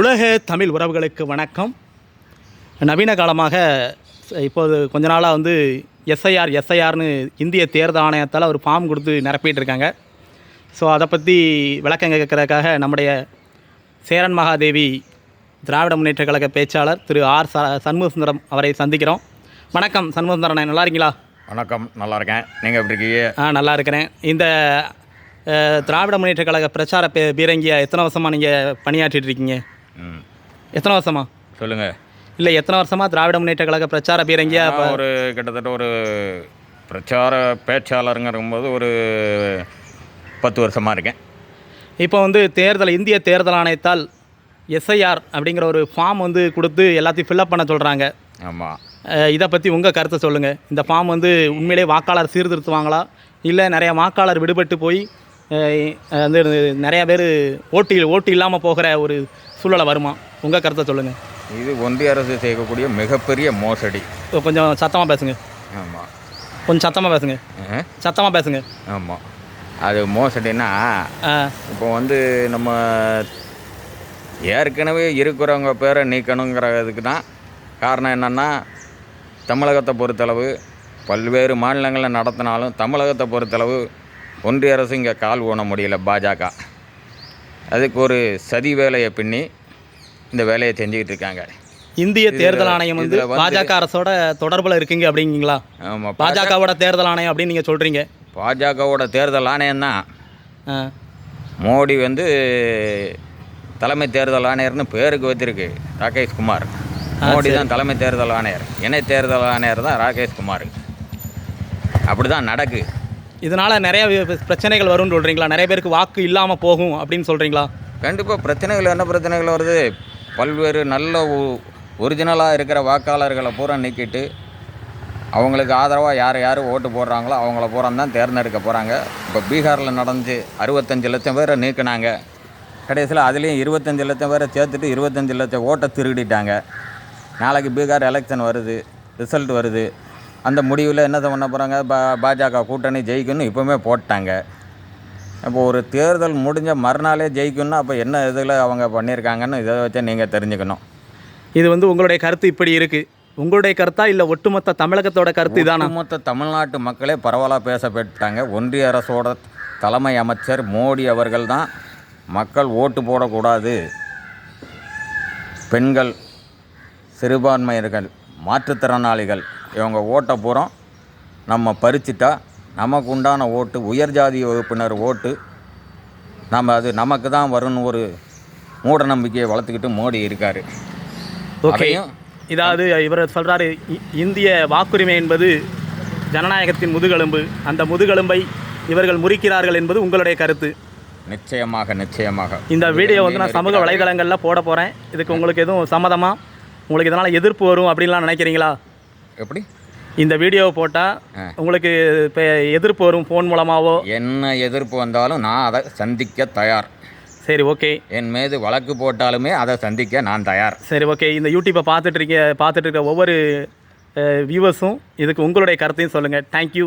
உலக தமிழ் உறவுகளுக்கு வணக்கம். நவீன காலமாக இப்போது கொஞ்ச நாளாக வந்து எஸ்ஐஆர் எஸ்ஐஆர்னு இந்திய தேர்தல் ஆணையத்தால் ஒரு ஃபார்ம் கொடுத்து நிரப்பிட்டு இருக்காங்க ஸோ அதை பற்றி விளக்கம் கேட்கறதுக்காக நம்முடைய சேரன் மகாதேவி திராவிட முன்னேற்ற கழக பேச்சாளர் திரு ஆர் ச சண்முகசுந்தரம் அவரை சந்திக்கிறோம். வணக்கம் சண்முகசுந்தரன் நல்லா இருக்கீங்களா? வணக்கம் நல்லா இருக்கேன். நீங்கள் எப்படி இருக்கீங்க? ஆ நல்லா இருக்கிறேன். இந்த திராவிட முன்னேற்ற கழக பிரச்சார பே பீரங்கியா எத்தனை வருஷமாக நீங்கள் பணியாற்றிட்டு இருக்கீங்க? எத்தனை வருஷமா? சொல்லுங்கள் இல்லை எத்தனை வருஷமாக திராவிட முன்னேற்ற கழக பிரச்சார பீரங்கியா? ஒரு கிட்டத்தட்ட ஒரு பிரச்சார பேச்சாளருங்கிறபோது ஒரு பத்து வருஷமாக இருக்கேன். இப்போ வந்து தேர்தல் இந்திய தேர்தல் ஆணையத்தால் எஸ்ஐஆர் அப்படிங்கிற ஒரு ஃபார்ம் வந்து கொடுத்து எல்லாத்தையும் ஃபில்அப் பண்ண சொல்கிறாங்க ஆமாம் இதை பற்றி உங்கள் கருத்தை சொல்லுங்கள் இந்த ஃபார்ம் வந்து உண்மையிலே வாக்காளர் சீர்திருத்துவாங்களா? இல்லை நிறைய வாக்காளர் விடுபட்டு போய் வந்து நிறையா பேர் ஓட்டு ஓட்டு இல்லாமல் போகிற ஒரு சூழலை வருமா? உங்கள் கருத்தை சொல்லுங்கள் இது ஒன்றிய அரசு செய்யக்கூடிய மிகப்பெரிய மோசடி. கொஞ்சம் சத்தமாக பேசுங்க. ஆமாம் கொஞ்சம் சத்தமாக பேசுங்க. சத்தமாக பேசுங்க. ஆமாம் அது மோசடின்னா இப்போ வந்து நம்ம ஏற்கனவே இருக்கிறவங்க பேரை நீக்கணுங்கிறதுக்கு தான் காரணம் என்னென்னா தமிழகத்தை பொறுத்தளவு பல்வேறு மாநிலங்களில் நடத்தினாலும் தமிழகத்தை பொறுத்தளவு ஒன்றிய அரசு இங்கே கால் ஊன முடியல பாஜக. அதுக்கு ஒரு சதி வேலையை பின்னி இந்த வேலையை செஞ்சுக்கிட்டு இருக்காங்க. இந்திய தேர்தல் ஆணையம் வந்து பாஜக அரசோட தொடர்பில் இருக்குங்க அப்படிங்களா ஆமாம் பாஜகவோட தேர்தல் ஆணையம் அப்படின்னு நீங்கள் சொல்கிறீங்க பாஜகவோட தேர்தல் ஆணையம் தான். மோடி வந்து தலைமை தேர்தல் ஆணையர்னு பேருக்கு வச்சிருக்கு ராகேஷ் குமார். மோடி தான் தலைமை தேர்தல் ஆணையர். இணை தேர்தல் ஆணையர் தான் ராகேஷ் குமார். அப்படி தான் நடக்கு. இதனால் நிறைய பிரச்சனைகள் வரும்னு சொல்கிறீங்களா நிறைய பேருக்கு வாக்கு இல்லாமல் போகும் அப்படின்னு சொல்கிறீங்களா கண்டிப்பாக பிரச்சனைகள் என்ன பிரச்சனைகள் வருது? பல்வேறு நல்ல ஒரிஜினலாக இருக்கிற வாக்காளர்களை பூரா நீக்கிட்டு அவங்களுக்கு ஆதரவாக யார் யார் ஓட்டு போடுறாங்களோ அவங்கள பூரா தான் தேர்ந்தெடுக்க போகிறாங்க இப்போ பீகாரில் நடந்து அறுபத்தஞ்சு லட்சம் பேரை நீக்கினாங்க. கடைசியில் அதுலேயும் இருபத்தஞ்சு லட்சம் பேரை சேர்த்துட்டு இருபத்தஞ்சி லட்சம் ஓட்டை திருடிட்டாங்க. நாளைக்கு பீகார் எலெக்ஷன் வருது ரிசல்ட் வருது. அந்த முடிவில் என்ன பண்ண போகிறாங்க பா பாஜக கூட்டணி ஜெயிக்கும்னு இப்போவுமே போட்டாங்க. இப்போ ஒரு தேர்தல் முடிஞ்ச மறுநாளே ஜெயிக்கணும்னா அப்போ என்ன இதில் அவங்க பண்ணியிருக்காங்கன்னு இதை வச்சு நீங்கள் தெரிஞ்சுக்கணும். இது வந்து உங்களுடைய கருத்து இப்படி இருக்குது உங்களுடைய கருத்தா இல்லை ஒட்டுமொத்த தமிழகத்தோட கருத்து இதானா? ஒட்டுமொத்த தமிழ்நாட்டு மக்களே பரவலாக பேசப்பட்டாங்க. ஒன்றிய அரசோட தலைமை அமைச்சர் மோடி அவர்கள் தான் மக்கள் ஓட்டு போடக்கூடாது. பெண்கள் சிறுபான்மையினர்கள் மாற்றுத்திறனாளிகள் இவங்க ஓட்டை பூரா நம்ம பறிச்சிட்டா நமக்கு உண்டான ஓட்டு உயர் ஜாதி வகுப்பினர் ஓட்டு நம்ம அது நமக்கு தான் வரும்னு ஒரு மூட நம்பிக்கையை வளர்த்துக்கிட்டு மோடி இருக்கார். ஓகே இதாவது இவர் சொல்கிறாரு இந்திய வாக்குரிமை என்பது ஜனநாயகத்தின் முதுகெலும்பு. அந்த முதுகெலும்பை இவர்கள் முறிக்கிறார்கள் என்பது உங்களுடைய கருத்து. நிச்சயமாக நிச்சயமாக. இந்த வீடியோ வந்து நான் சமூக வலைதளங்களில் போட போகிறேன் இதுக்கு உங்களுக்கு எதுவும் சம்மதமா? உங்களுக்கு இதனால் எதிர்ப்பு வரும் அப்படின்லாம் நினைக்கிறீங்களா? எப்படி? இந்த வீடியோவை போட்டால். உங்களுக்கு இப்போ எதிர்ப்பு வரும் ஃபோன் மூலமாவோ? என்ன எதிர்ப்பு வந்தாலும் நான் அதை சந்திக்க தயார். சரி ஓகே என் மீது வழக்கு போட்டாலுமே அதை சந்திக்க நான் தயார். சரி ஓகே இந்த யூடியூப்பை பார்த்துட்டு இருக்க பார்த்துட்டு இருக்க ஒவ்வொரு வியூவர்ஸும் இதுக்கு உங்களுடைய கருத்தையும் சொல்லுங்கள் தேங்க்யூ